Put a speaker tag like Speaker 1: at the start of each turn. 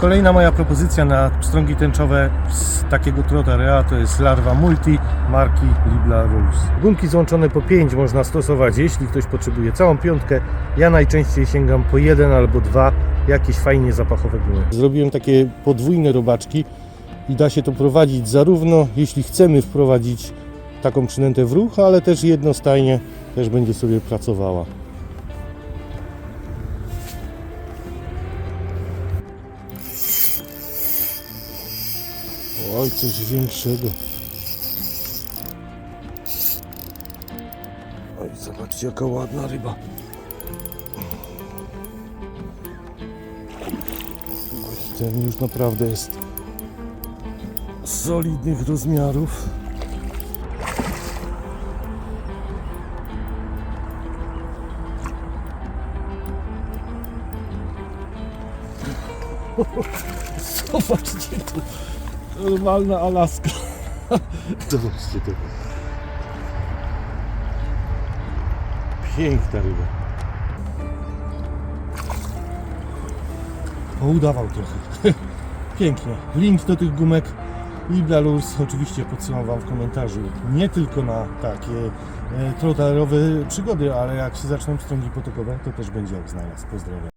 Speaker 1: Kolejna moja propozycja na pstrągi tęczowe z takiego trotarea to jest larwa multi marki Libla Rose. Gumki złączone po 5 można stosować, jeśli ktoś potrzebuje całą piątkę. Ja najczęściej sięgam po jeden albo dwa, jakieś fajnie zapachowe gumy. Zrobiłem takie podwójne robaczki i da się to prowadzić zarówno jeśli chcemy wprowadzić taką przynętę w ruch, ale też jednostajnie też będzie sobie pracowała. Oj, coś większego. Oj, zobaczcie jaka ładna ryba. Oj, ten już naprawdę jest solidnych rozmiarów. Zobaczcie tu. Normalna Alaska. Zobaczcie to. Piękna ryba. O, udawał trochę. Pięknie. Link do tych gumek Libra Lurs oczywiście podsyłam Wam w komentarzu. Nie tylko na takie e, przygody, ale jak się zaczną strągi potokowe, to też będzie jak znalazł. Pozdrawiam.